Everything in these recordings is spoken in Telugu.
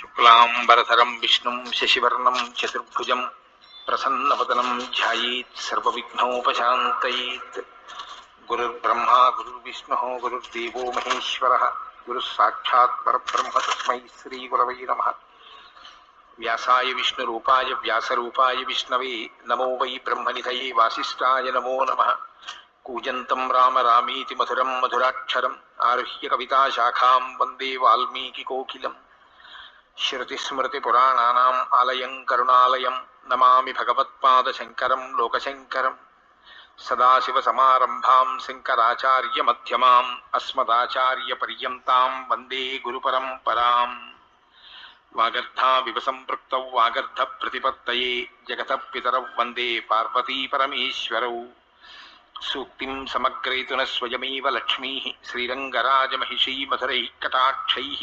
शुक्लाम्बरधरं विष्णु शशिवर्णं, चतुर्भुज प्रसन्न पतनम ध्यानोपात गुरुर्ब्रह्मा, गुरुर्विष्णु, गुरुर्देव महेश्वर गुरुस्साक्षात्ब्रह्म तस्म श्रीगुरव नम। व्यासाय विष्णुरूपाय, व्यासरूपाय विष्णवे, नमो वै ब्रह्मनिधये वासिष्ठाय नमो नमः। कूजन्तं राम रामीति मधुरं मधुराक्षरम्, आरुह्य कविताशाखां वंदे वाल्मीकिकोकिलम्। శృతిస్మృతిపురాణానాम् ఆలయం కరుణాలయం నమామి భగవత్పాదశంకరం లోకశంకరం సదాశివసమారంభాం శంకరాచార్యమధ్యమాम् అస్మదాచార్యపర్యంతాం వందే గురుపరంపరాం వాగర్ధావివ సంపృక్త వాగర్ధ ప్రతిపత్తయే జగత పితరౌ వందే పార్వతీపరమేశ్వరౌ సూక్తిం సమగ్రయతున స్వయమేవ లక్ష్మీ శ్రీరంగరాజమహిషీ మధురైः కటాక్షైः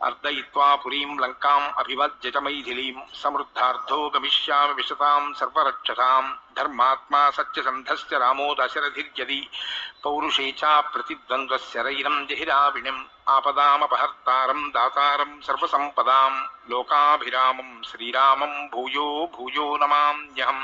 అర్దయిత్వా పురీం లంకాం అభివజ్య చ మైథిలీం సమృద్ధార్థో గమిష్యామి విశతాం సర్వరక్షసాం ధర్మాత్మా సత్యసంధశ్చ రామో దశరథిర్యది పౌరుషే చ ప్రతిద్వంద్వశరైరం జహిరావిణిం ఆపదామపహర్తారం దాతారం సర్వసంపదాం లోకాభిరామం శ్రీరామం భూయో భూయో నమామ్యహం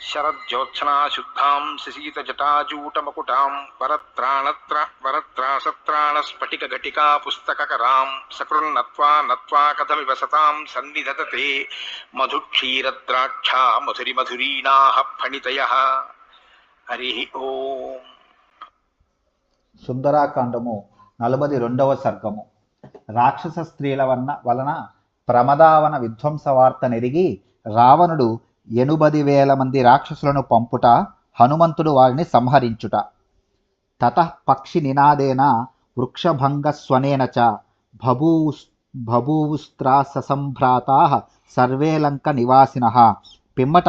శరజ్యోత్సనాశుద్ధాం శశీతజటాజూటమకుటాం వరత్రాణత్ర వరత్రాసత్రాణస్ఫటికఘటికా పుస్తకకరాం సకృన్నత్వా నత్వా కథమివ సతాం సన్నిధతతే మధుక్షీరద్రాక్షా మధురిమధురీణాః ఫణితయ హరి ఓం సుందరాకాండము నలభై రెండవ సర్గము. రాక్షస స్త్రీల వన్న వలన ప్రమదావన విధ్వంస వార్త నెరిగి రావణుడు ఎనుబది వేల మంది రాక్షసులను పంపుట హనుమంతుడు వారిని సంహరించుట. తత పక్షి నినాదేన వృక్షభంగస్వనేన చ బభూవు సర్వేలంక సర్వే లంక నివాసిన. పిమ్మట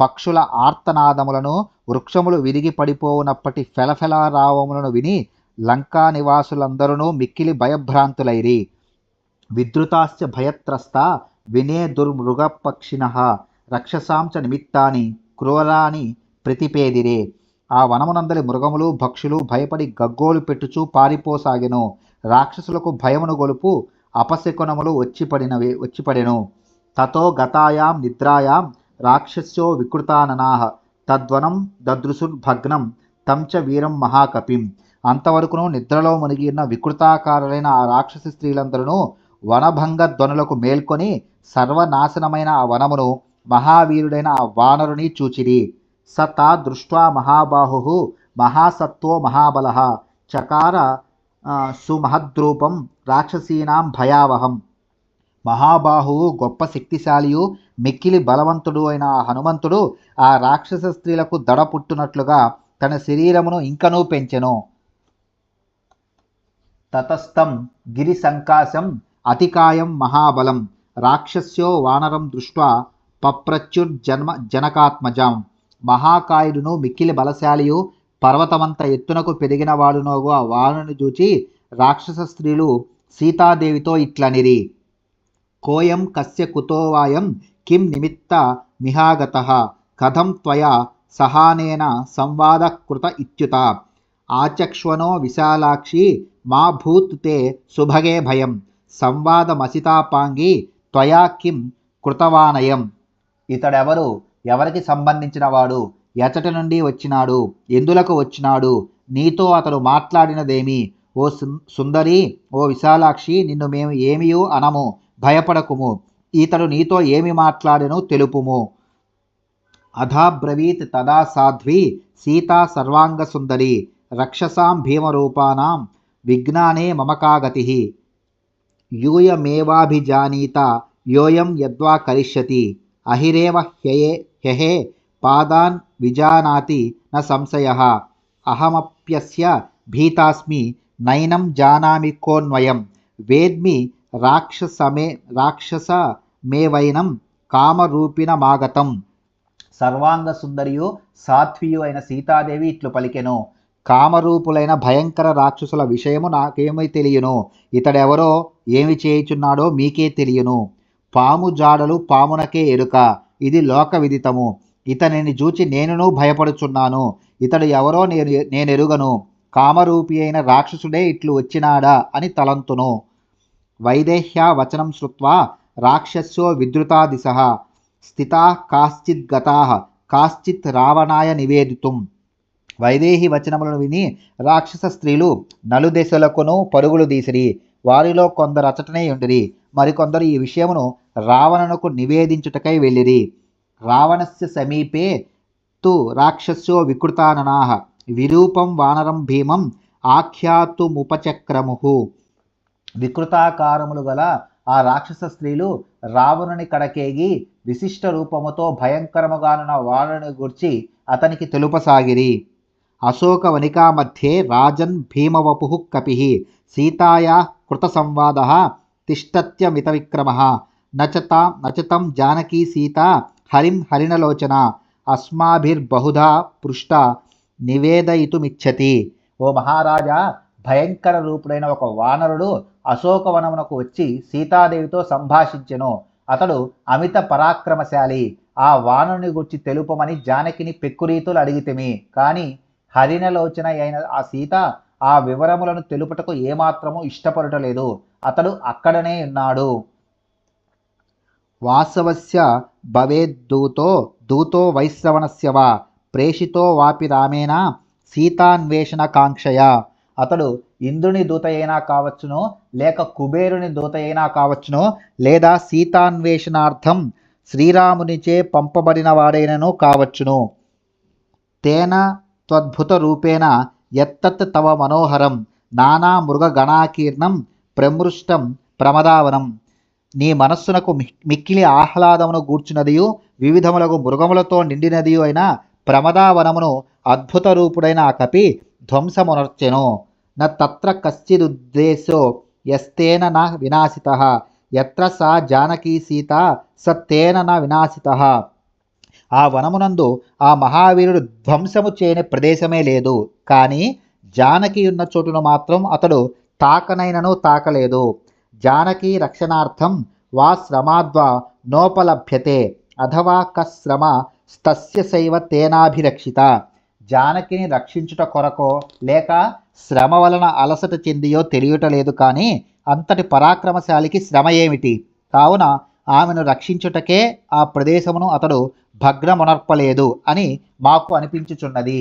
పక్షుల ఆర్తనాదములను వృక్షములు విరిగి పడిపోవునప్పటి ఫెలఫెలారావములను విని లంకా నివాసులందరూ మిక్కిలి భయభ్రాంతులైరి. విద్రుతాశ్చ భయత్రస్త వినే దుర్మృగపక్షిణ రక్షసాంచ నిమిత్తాని క్రూరాని ప్రతిపేదిరే. ఆ వనమునందలి మృగములు భక్షులు భయపడి గగ్గోలు పెట్టుచూ పారిపోసాగెను. రాక్షసులకు భయమును గొలుపు అపశకునములు వచ్చిపడినవి వచ్చిపడెను. తతో గతాయాం నిద్రాయాం రాక్షస్యో వికృతాననాహ. తద్వనం దదృశుర్భగ్నం తంచ వీరం మహాకపిం. అంతవరకును నిద్రలో మునిగిన వికృతాకారులైన ఆ రాక్షసి స్త్రీలందరూ వనభంగ ధ్వనులకు మేల్కొని సర్వనాశనమైన ఆ వనమును మహావీరుడైన ఆ వానరుని చూచిరి. స తా దృష్ట్వా మహాబాహు మహాసత్వో మహాబల చకార సుమహద్రూపం రాక్షసీనాం భయావహం. మహాబాహువు గొప్ప శక్తిశాలియు మిక్కిలి బలవంతుడు అయిన ఆ హనుమంతుడు ఆ రాక్షస స్త్రీలకు దడ పుట్టునట్లుగా తన శరీరమును ఇంకనూ పెంచెను. తతస్థం గిరి సంకాశం అతికాయం మహాబలం. రాక్షస్యో వానరం దృష్ట్వా పప్రచ్యుర్జన్మ జనకాత్మజం. మహాకాయుడును మిక్కిలి బలశాలియు పర్వతమంత ఎత్తునకు పెరిగిన వాడునోగు ఆ వానుని చూచి రాక్షస స్త్రీలు సీతాదేవితో ఇట్లనిరి. కోయం కస్య కుతోవాయం కిం నిమిత్త మిహాగత. కథం త్వయా సహానేన సంవాద కృత ఇత్యుత. ఆచక్ష్వనో విశాలాక్షి మా భూత్ తే సుభగే భయం. సంవాదమసితాపాంగి త్వయా కిం కృతవానయం. ఇతడెవరు? ఎవరికి సంబంధించిన వాడు ఎచటి నుండి వచ్చినాడు? ఎందులకు వచ్చినాడు? నీతో అతడు మాట్లాడినదేమి? ఓ సుం- సుందరి ఓ విశాలాక్షి నిన్ను మేము ఏమియూ అనము? భయపడకుము. ఇతడు నీతో ఏమి మాట్లాడెను తెలుపుము. అధాబ్రవీత్ తదా సాధ్వి సీతా సర్వాంగ సుందరి రక్షసాం భీమరూపానాం విజ్ఞానే మమకాగతి. యూయమేవాభిజానీత యోయం యద్వా కరిష్యతి. అహిరేవ హ్యయే హ్యహే పాదాన్ విజానాతి న సంశయ. అహమప్యస్య భీతాస్మి నైనం జానామి కోన్వయం. వేద్మి రాక్షసమే రాక్షస మేవైనం కామరూపిణమాగతం. సర్వాంగ సుందరియు సాత్వియు అయిన సీతాదేవి ఇట్లు పలికెను. కామరూపులైన భయంకర రాక్షసుల విషయము నాకేమీ తెలియను. ఇతడెవరో ఏమి చేయుచున్నాడో మీకే తెలియను. పాము జాడలు పామునకే ఎరుక. ఇది లోక విదితము. ఇతనిని చూచి నేనును భయపడుచున్నాను. ఇతడు ఎవరో నేను నేనెరుగను. కామరూపి అయిన రాక్షసుడే ఇట్లు వచ్చినాడా అని తలంతును. వైదేహ్య వచనం శ్రుత్వా రాక్షస్యో విద్రుతాదిశ. స్థితా కాశ్చిత్ గతా కాశ్చిత్ రావణాయ నివేదితుం. వైదేహి వచనములను విని రాక్షస స్త్రీలు నలుదిశలకును పరుగులు తీసిరి. వారిలో కొందరు అచటనే ఉండిరి. మరికొందరు ఈ విషయమును రావణునకు నివేదించుటకై వెళ్ళిరి. రావణస్య సమీపే తు రాక్షస్యో వికృతాననాహ. విరూపం వానరం భీమం ఆఖ్యాతుముపచక్రముహు వికృతాకారములు గల ఆ రాక్షస స్త్రీలు రావణుని కడకేగి విశిష్ట రూపముతో భయంకరముగానున్న వారుని గుర్చి అతనికి తెలుపసాగిరి. అశోక వనికా మధ్యే రాజన్ భీమవపు కపి. సీతాయా కృత సంవాద తిష్టత్యమిత విక్రమ నచతా నచతం జానకీ సీత హరిం హరిణలోచన అస్మాభిర్బహుధా పృష్ట నివేదయితుమిచ్చతి. ఓ మహారాజా భయంకర రూపుడైన ఒక వానరుడు అశోకవనమునకు వచ్చి సీతాదేవితో సంభాషించెను. అతడు అమిత పరాక్రమశాలి. ఆ వానరుని గుర్చి తెలుపమని జానకిని పెక్కురీతులు అడిగితేమి. కానీ హరిణలోచన అయిన ఆ సీత ఆ వివరములను తెలుపుటకు ఏమాత్రము ఇష్టపడటలేదు. అతడు అక్కడనే ఉన్నాడు. వాసవస్య భవేద్దూతో దూతో వైశ్రవణస్య వా ప్రేషితో వాపి రామేణ సీతాన్వేషణ కాంక్షయ. అతడు ఇంద్రుని దూత అయినా కావచ్చును లేక కుబేరుని దూత అయినా కావచ్చును లేదా సీతాన్వేషణార్థం శ్రీరామునిచే పంపబడిన వాడైనను కావచ్చును. తేన త్వద్భుత రూపేణ ఎత్తత్ తవ మనోహరం నానా మృగగణాకీర్ణం ప్రమృష్టం ప్రమదావనం. నీ మనస్సునకు మిక్- మిక్కిలి ఆహ్లాదమును గూర్చున్నదియు వివిధములకు మృగములతో నిండినదియు అయిన ప్రమదావనమును అద్భుత రూపుడైన ఆ కపి ధ్వంసమునర్చెను. న తత్ర కశ్చిదుద్దేశో యస్తేన న వినాశిత. ఎత్ర సా జానకీ సీత సత్తేన నా న వినాశిత. ఆ వనమునందు ఆ మహావీరుడు ధ్వంసము చేయని ప్రదేశమే లేదు. కానీ జానకి ఉన్న చోటును మాత్రం అతడు తాకనైనను తాకలేదు. జానకీ రక్షణార్థం వా శ్రమాద్వా నోపలభ్యతే అథవా కశ్రమ స్తస్య శైవ తేనాభిరక్షిత. జానకిని రక్షించుట కొరకో లేక శ్రమ వలన అలసట చెందియో తెలియటలేదు కానీ అంతటి పరాక్రమశాలికి శ్రమ ఏమిటి? కావున ఆమెను రక్షించుటకే ఆ ప్రదేశమును అతడు భగ్నమునర్పలేదు అని మాకు అనిపించుచున్నది.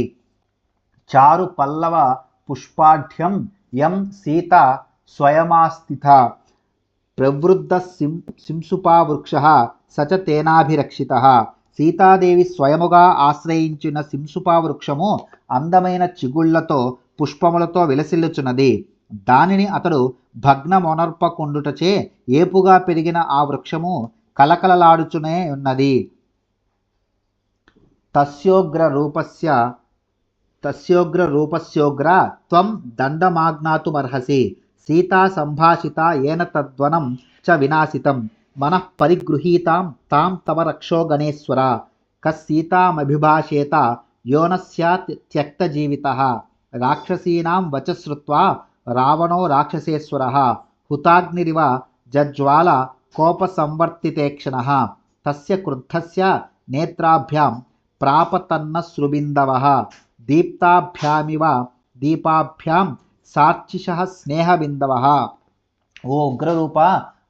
చారు పల్లవ పుష్పాఢ్యం ఎం సీత స్వయమాస్థిత. ప్రవృద్ధ సిం సింసుపావృక్ష సచ తేనాభిరక్షిత. సీతాదేవి స్వయముగా ఆశ్రయించిన సింసుపావృక్షము అందమైన చిగుళ్ళతో పుష్పములతో విలసిల్లుచున్నది. దానిని అతడు భగ్నమొనర్పకుండుటచే ఏపుగా పెరిగిన ఆ వృక్షము కలకలలాడుచునే ఉన్నది. తస్యోగ్ర రూపస్య తస్యోగ్ర రూపస్యోగ్ర త్వం దండమాజ్ఞాతుమర్హసి. సీతా సంభాషిత ఏన తద్వనం చ వినాశితం. మనః పరిగృహీతాం తాం తవ రక్షో గణేశ్వర. కస్సీతామభిభాషేత యో త్యక్త జీవిత రాక్షసీనాం వచశ్రుత్వా రావణో రాక్షసేశ్వర. హుతాగ్నిరివ జజ్వాల కోపసంవర్తితేక్షణ. తస్య క్రుద్ధస్య నేత్రాభ్యాం ప్రాపతన్న ప్రాపతన్నశ్రుబిందవः దీప్తాభ్యామివ దీపాభ్యాం సార్చిషः స్నేహబిందవ ఓ ఉగ్రరూప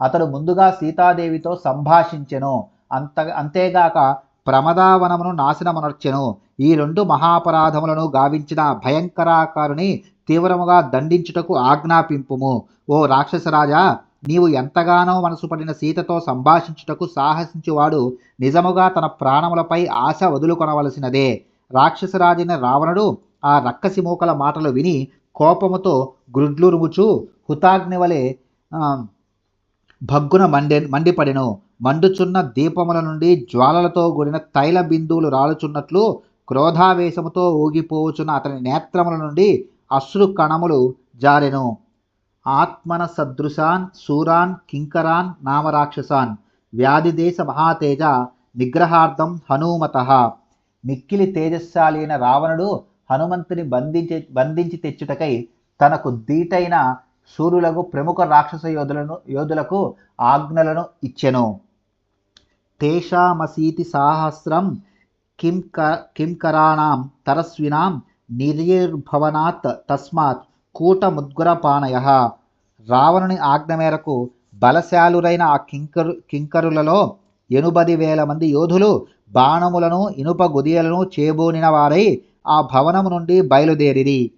అతడు ముందుగా సీతాదేవితో సంభాషించెను. అంత అంతేగాక ప్రమదావనమును నాశనమనర్చెను. ఈ రెండు మహాపరాధములను గావించిన భయంకరాకారుని తీవ్రముగా దండించుటకు ఆజ్ఞాపింపుము. ఓ రాక్షసరాజా నీవు ఎంతగానో మనసు పడిన సీతతో సంభాషించుటకు సాహసించువాడు నిజముగా తన ప్రాణములపై ఆశ వదులుకొనవలసినదే. రాక్షసరాజైన రావణుడు ఆ రక్కసి మూకల మాటలు విని కోపముతో గుడ్లురుముచు హుతాగ్ని వలె భగ్గున మండే మండిపడెను. మండుచున్న దీపముల నుండి జ్వాలలతో కూడిన తైల బిందువులు రాలుచున్నట్లు క్రోధావేశముతో ఊగిపోవుచున్న అతని నేత్రముల నుండి అశ్రు కణములు జారెను. ఆత్మన సదృశాన్ శూరాన్ కింకరాన్ నామరాక్షసాన్. వ్యాధిదేశ మహాతేజ నిగ్రహార్థం హనుమత. మిక్కిలి తేజస్శాలి అయిన రావణుడు హనుమంతుని బంధించి బంధించి తెచ్చుటకై తనకు దీటైన సూర్యులకు ప్రముఖ రాక్షస యోధులను యోధులకు ఆజ్ఞలను ఇచ్చెను. తేషామసీతి సాహస్రం కిం క కింకరాణాం తరస్వినాం నిర్యర్భవనాత్ తస్మాత్ కూటముద్గురపాణయ రావణుని ఆజ్ఞ మేరకు బలశాలురైన ఆ కింకరు కింకరులలో ఎనుబది వేల మంది యోధులు బాణములను ఇనుప గుదియలను చేబూనిన వారై ఆ భవనము నుండి బయలుదేరిరి.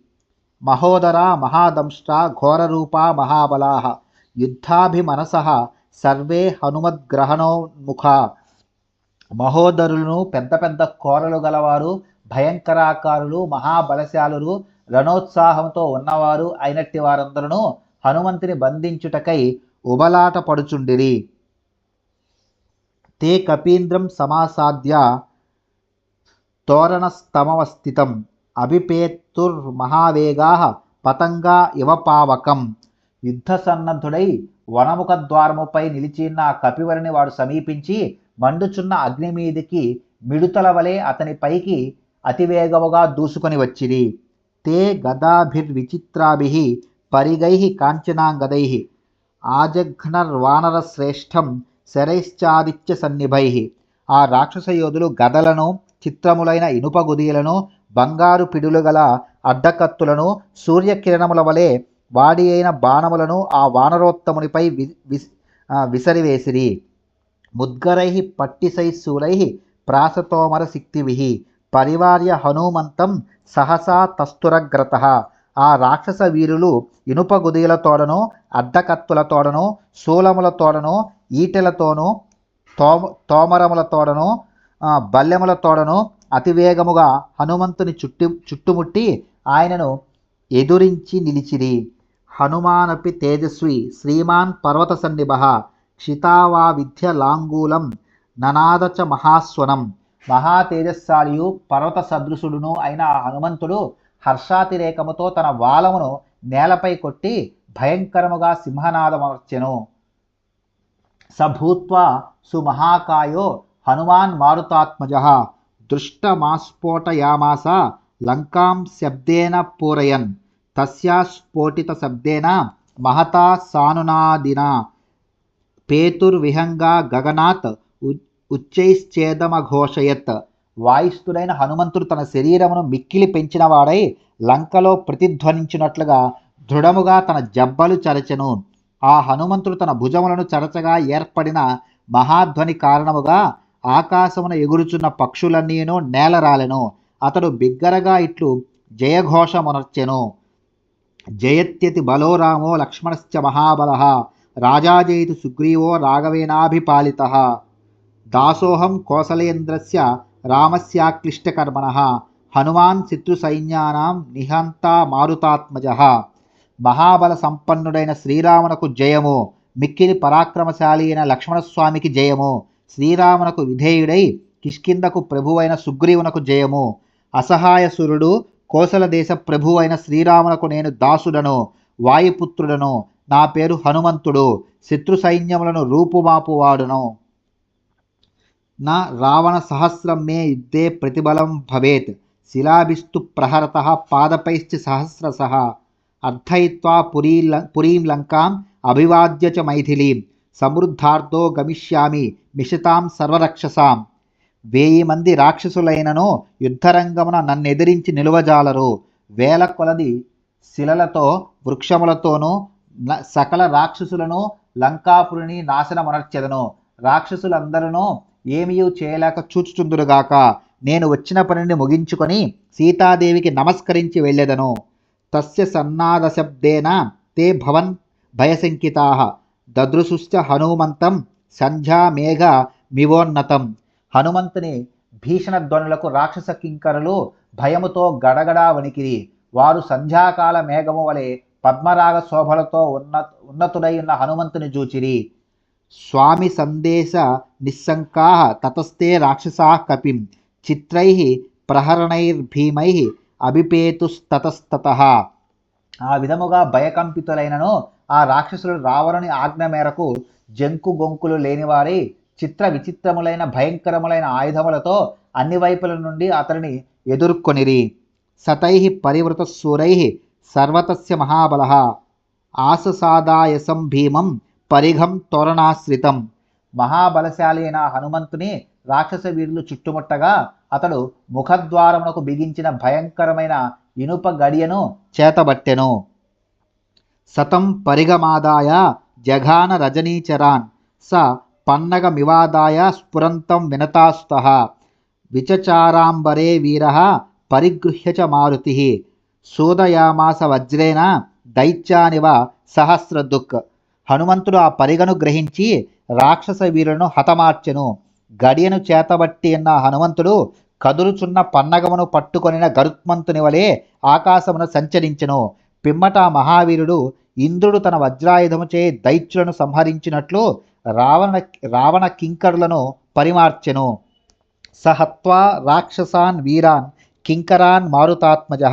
మహోదర మహాదంష్ట ఘోరరూప మహాబలాహ యుద్ధాభిమనస సర్వే హనుమద్గ్రహణోన్ముఖ మహోదరులను పెద్ద పెద్ద కోరలు గలవారు భయంకరాకారులు మహాబలశాలులు రణోత్సాహంతో ఉన్నవారు అయినట్టి వారందరూ హనుమంతుని బంధించుటకై ఉబలాట పడుచుండిరి. తే కపీంద్రం సమాసాద్య తోరణస్తమవస్థితం అభిపేతుర్మహావేగా పతంగా ఇవ పావకం. యుద్ధసన్నద్ధుడై వనముఖ ద్వారముపై నిలిచిన్న కపివరిని వాడు సమీపించి మండుచున్న అగ్ని మీదికి మిడుతల వలె అతని పైకి అతివేగముగా దూసుకొని వచ్చిరి. తే గదాభిర్విచిత్రాభి పరిగై కాంచనాంగదై. ఆజఘ్నర్వానరశ్రేష్టం శరైశ్చాదిత్య సన్నిభై ఆ రాక్షస యోధులు గదలను చిత్రములైన ఇనుప గుదియలను బంగారు పిడులు గల అడ్డకత్తులను సూర్యకిరణముల వలె వాడి అయిన బాణములను ఆ వానరోత్తమునిపై వి విస్ విసరివేసిరి. ముద్గరై పట్టిశైశూలై ప్రాసతోమర శక్తివిహి. పరివార్య హనుమంతం సహసా తస్తురగ్రత. ఆ రాక్షస వీరులు ఇనుప గుదియలతోడను అడ్డకత్తులతోడను శూలములతోడను ఈటెలతోనూ తోమ తోమరములతోడను బల్లెముల తోడను అతివేగముగా హనుమంతుని చుట్టి చుట్టుముట్టి ఆయనను ఎదురించి నిలిచిరి. హనుమానపి తేజస్వి శ్రీమాన్ పర్వత సన్నిభ క్షితావా విద్య లాంగూలం ననాదచ మహాస్వనం. మహా తేజస్సాలియు పర్వత సదృశుడును అయిన ఆ హనుమంతుడు హర్షాతిరేకముతో తన వాలమును నేలపై కొట్టి భయంకరముగా సింహనాదమర్చెను. సభూత్వా సుమహాకాయో హనుమాన్ మారుతాత్మజ. దృష్టమాస్ఫోటయామాస లంకాం శబ్దేన పూరయన్. తస్యా స్ఫోటిత శబ్దేన మహతా సానునాదిన. పేతుర్విహంగా గగనాత్ ఉ- ఉచ్చైశ్చేదమఘోషయత్. వాయిస్తుడైన హనుమంతుడు తన శరీరమును మిక్కిలి పెంచినవాడై లంకలో ప్రతిధ్వనించినట్లుగా దృఢముగా తన జబ్బలు చరచెను. ఆ హనుమంతుడు తన భుజములను చరచగా ఏర్పడిన మహాధ్వని కారణముగా ఆకాశమున ఎగురుచున్న పక్షులన్నీను నేలరాలెను. అతడు బిగ్గరగా ఇట్లు జయఘోషమునర్చెను. జయత్యతి బలోరామో లక్ష్మణశ్చ మహాబల. రాజాజయతి సుగ్రీవో రాఘవేనాభిపాలిత. దాసోహం కోసలేంద్రస్య రామస్యాక్లిష్టకర్మణ. హనుమాన్ శత్రుసైన్యానాం నిహంతా మారుతాత్మజ. మహాబల సంపన్నుడైన శ్రీరామునకు జయము మిక్కిలి పరాక్రమశాలి అయిన లక్ష్మణస్వామికి జయము శ్రీరామునకు విధేయుడై కిష్కిందకు ప్రభువైన సుగ్రీవునకు జయము. అసహాయసురుడు కోసల దేశ ప్రభువైన శ్రీరామునకు నేను దాసుడను వాయుపుత్రుడను నా పేరు హనుమంతుడు శత్రు సైన్యములను రూపుమాపువాడును నా రావణ సహస్రం మే యుద్ధే ప్రతిబలం భవేత్ శిలాభిస్తు ప్రహరత పాదపైశ్చి సహస్రశ. అర్థయిత్వా పురీల పురీం లంకాం అభివాద్య చ మైథిలీం. సమృద్ధార్థో గమిష్యామి మిషతాం సర్వరక్షసాం. వేయి మంది రాక్షసులైనను యుద్ధరంగమున నన్నెదిరించి నిలువజాలరు. వేల కొలది శిలలతో వృక్షములతోనూ న- సకల రాక్షసులను లంకాపురిని నాశనమునర్చెదను. రాక్షసులందరూ ఏమీయూ చేయలేక చూచుచుందురుగాక. నేను వచ్చిన పనిని ముగించుకొని సీతాదేవికి నమస్కరించి వెళ్ళెదను. తస్య సన్నాదశబ్దేన తే భవన్ భయశంకితా. దదృశుశ్చ హనుమంతం సంధ్యామేఘ మివోన్నతం. హనుమంతుని భీషణ ధ్వనులకు రాక్షస కింకరులు భయముతో గడగడా వణికిరి. వారు సంధ్యాకాల మేఘము వలె పద్మరాగ శోభలతో ఉన్న ఉన్నతుడై ఉన్న హనుమంతుని చూచిరి. స్వామి సందేశ నిస్సంకా తతస్తే రాక్షసా కపిం. చిత్రై ప్రహరణైర్భీమై అభిపేతుస్తతస్తత. ఆ విధముగా భయకంపితులైనను ఆ రాక్షసులు రావణుని ఆజ్ఞ మేరకు జంకు గొంకులు లేనివారి చిత్ర విచిత్రములైన భయంకరములైన ఆయుధములతో అన్ని వైపుల నుండి అతనిని ఎదుర్కొనిరి. సతై పరివృత సూరై సర్వతస్య మహాబల. ఆససాదాయసం భీమం పరిఘం తోరణాశ్రితం. మహాబలశాలి అయిన హనుమంతుని రాక్షస వీరులు చుట్టుముట్టగా అతడు ముఖద్వారమునకు బిగించిన భయంకరమైన ఇనుప గడియను చేతబట్టెను. సతం పరిగమాదాయ జఘాన రజనీచరాన్ స పన్నగమివాదాయ స్ఫురంతం వినతాస్త విచచారాంబరే వీర పరిగృహ్య చ మారుతి సూదయామాస వజ్రేన దైత్యానివ సహస్రదుక్ హనుమంతుడు ఆ పరిగను గ్రహించి రాక్షస వీరులను హతమార్చెను. గడియను చేతబట్టి అన్న హనుమంతుడు కదులుచున్న పన్నగమును పట్టుకొనిన గరుత్మంతుని వలె ఆకాశమును సంచరించెను. పిమ్మట మహావీరుడు ఇంద్రుడు తన వజ్రాయుధముచే దైత్యులను సంహరించినట్లు రావణ రావణ కింకరులను పరిమార్చెను. సహత్వా రాక్షసాన్ వీరాన్ కింకరాన్ మారుతాత్మజ.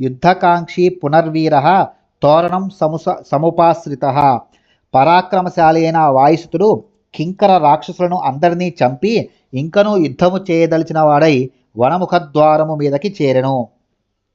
యుద్ధకాంక్షి పునర్వీర తోరణం సముస సముపాశ్రిత. పరాక్రమశాలి అయిన వాయుసుతుడు కింకర రాక్షసులను అందరినీ చంపి ఇంకనూ యుద్ధము చేయదలిచిన వాడై వనముఖద్వారము మీదకి చేరెను.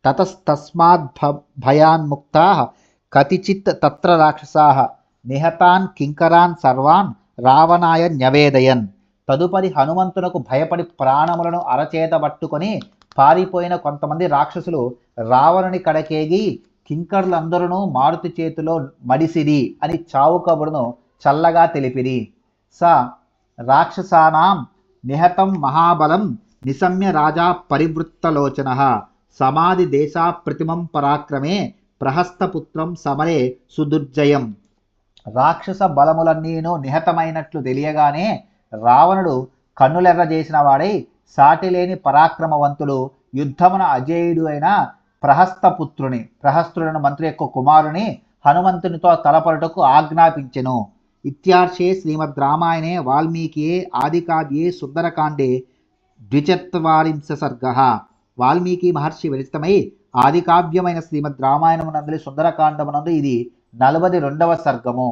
తతస్తస్మాద్ భ- భయాన్ముక్తా కతిచిత్ తత్ర రాక్షసా నిహతాన్ కింకరాన్ సర్వాన్ రావణాయ న్యవేదయన్. తదుపరి హనుమంతునకు భయపడి ప్రాణములను అరచేత పట్టుకొని పారిపోయిన కొంతమంది రాక్షసులు రావణుని కడకేగి కింకర్లందరూ మారుతి చేతిలో మడిసిరి అని చావు కబురును చల్లగా తెలిపిరి. స రాక్షసానాం నిహతం మహాబలం నిశమ్య రాజా పరివృత్తలోచన. సమాధి దేశా ప్రతిమం పరాక్రమే ప్రహస్తపుత్రం సమరే సుదుర్జయం. రాక్షస బలములన్నీను నిహతమైనట్లు తెలియగానే రావణుడు కన్నులెర్ర చేసిన వాడై సాటిలేని పరాక్రమవంతుడు యుద్ధమున అజేయుడు అయిన ప్రహస్తపుత్రుని ప్రహస్తుడైన మంత్రి యొక్క కుమారుని హనుమంతునితో తలపడుటకు ఆజ్ఞాపించెను. ఇత్యార్షే శ్రీమద్ రామాయణే వాల్మీకియే ఆదికావ్యే సుందరకాండే ద్విచత్వారింశ సర్గ వాల్మీకి మహర్షి విరచితమై ఆదికావ్యమైన శ్రీమద్ రామాయణమునందలి సుందరకాండమునందు ఇది నలభై రెండవ సర్గము